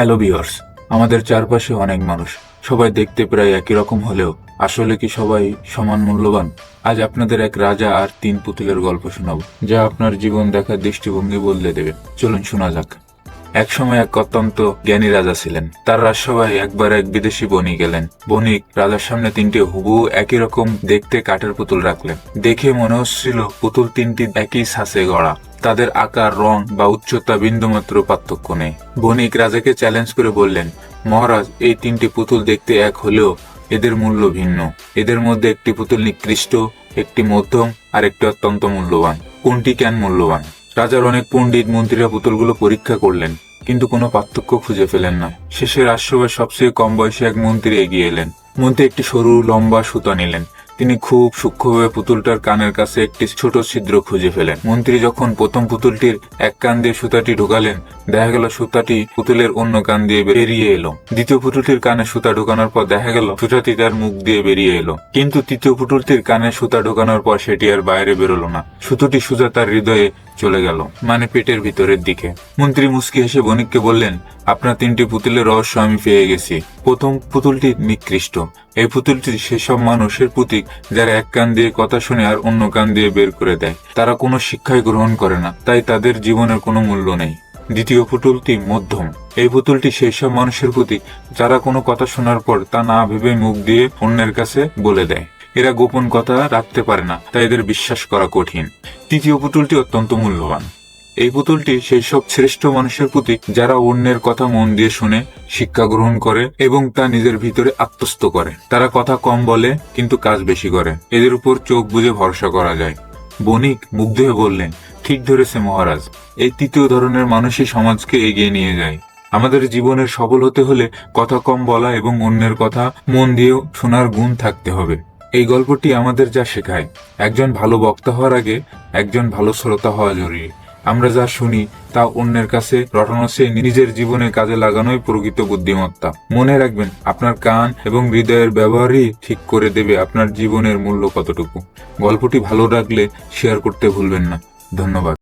Hello viewers আমাদের চারপাশে অনেক মানুষ। সবাই দেখতে প্রায় একই রকম হলেও আসলে কি সবাই সমান মূল্যবান? আজ আপনাদের এক রাজা আর তিন পুতুলের গল্প শোনাবো, যা আপনার জীবন দেখার দৃষ্টিভঙ্গি বদলে দেবে। চলুন শোনা যাক। এক সময় এক অত্যন্ত জ্ঞানী রাজা ছিলেন। তার রাজসভায় একবার এক বিদেশি বণিক গেলেন বণিক রাজার সামনে তিনটি হুবু একই রকম দেখতে কাঠের পুতুল রাখলেন। দেখে মনে হচ্ছিল পুতুল তিনটি একই ছাঁচে গড়া। তাদের আকার, রং বা উচ্চতা বিন্দুমাত্র পার্থক্য নেই। বণিক রাজাকে চ্যালেঞ্জ করে বললেন, মহারাজ, এই তিনটি পুতুল দেখতে এক হলেও এদের মূল্য ভিন্ন। এদের মধ্যে একটি পুতুল নিকৃষ্ট, একটি মধ্যম, আর একটি অত্যন্ত মূল্যবান। কোনটি কেন মূল্যবান? রাজার অনেক পণ্ডিত মন্ত্রীরা পুতুলগুলো পরীক্ষা করলেন, কিন্তু কোনো পার্থক্য খুঁজে পেলেন না। শেষে রাজসভায় সবচেয়ে কম বয়সী এক মন্ত্রী এগিয়ে এলেন। মন্ত্রী একটি সরু, লম্বা সুতা নিলেন। তিনি খুব সূক্ষ্মভাবে পুতুলটার কানের কাছে একটি ছোট ছিদ্র খুঁজে ফেলেন। মন্ত্রী যখন প্রথম পুতুলটির এক কান দিয়ে সুতাটি ঢুকালেন, দেখা গেল সুতাটি পুতুলের অন্য কান দিয়ে বেরিয়ে এলো। দ্বিতীয় পুতুলটির কানে সুতা ঢোকানোর পর দেখা গেল সুতাটি তার মুখ দিয়ে বেরিয়ে এলো। কিন্তু তৃতীয় পুতুলটির কানে সুতা ঢোকানোর পর সেটি আর বাইরে বেরোলো না। সুতোটি সুতা তার হৃদয়ে চলে গেল। মানে পেটের ভিতরের দিকে। মন্ত্রী মুস্কি হেসে বণিককে বললেন, আপনার তিনটি পুতুলের রহস্য আমি পেয়ে গেছি। প্রথম পুতুলটি নিকৃষ্ট। এই পুতুলটি সেসব মানুষের প্রতীক যারা এক কান দিয়ে কথা শুনে আর অন্য কান দিয়ে বের করে দেয়। তারা কোনো শিক্ষাই গ্রহণ করে না, তাই তাদের জীবনের কোনো মূল্য নেই। দ্বিতীয় পুতুলটি মধ্যম। এই পুতুলটি সেই সব মানুষের প্রতীক যারা কোনো কথা শোনার পর তা না ভেবে মুখ দিয়ে অন্যের কাছে বলে দেয়। এরা গোপন কথা রাখতে পারে না, তাই এদের বিশ্বাস করা কঠিন। তৃতীয় পুতুলটি অত্যন্ত মূল্যবান। এই পুতুলটি সেই সব শ্রেষ্ঠ মানুষের প্রতি যারা অন্যের কথা মন দিয়ে শুনে, শিক্ষা গ্রহণ করে এবং তা নিজের ভিতরে আত্মস্থ করে। তারা কথা কম বলে, কিন্তু কাজ বেশি করে। এদের উপর চোখ বুঝে ভরসা করা যায়। বণিক মুগ্ধ হয়ে বললেন, ঠিক ধরেছে মহারাজ। এই তৃতীয় ধরনের মানুষই সমাজকে এগিয়ে নিয়ে যায়। আমাদের জীবনের সফল হতে হলে কথা কম বলা এবং অন্যের কথা মন দিয়েও শোনার গুণ থাকতে হবে। এই গল্পটি আমাদের যা শেখায়। একজন ভালো বক্তা হওয়ার আগে একজন ভালো শ্রোতা হওয়া জরুরি। আমরা যা শুনি, তা অন্যের কাছে রটানো নিজের জীবনে কাজে লাগানোই প্রকৃত বুদ্ধিমত্তা। মনে রাখবেন, আপনার কান এবং হৃদয়ের ব্যবহারই ঠিক করে দেবে আপনার জীবনের মূল্য কতটুকু। গল্পটি ভালো লাগলে শেয়ার করতে ভুলবেন না। ধন্যবাদ।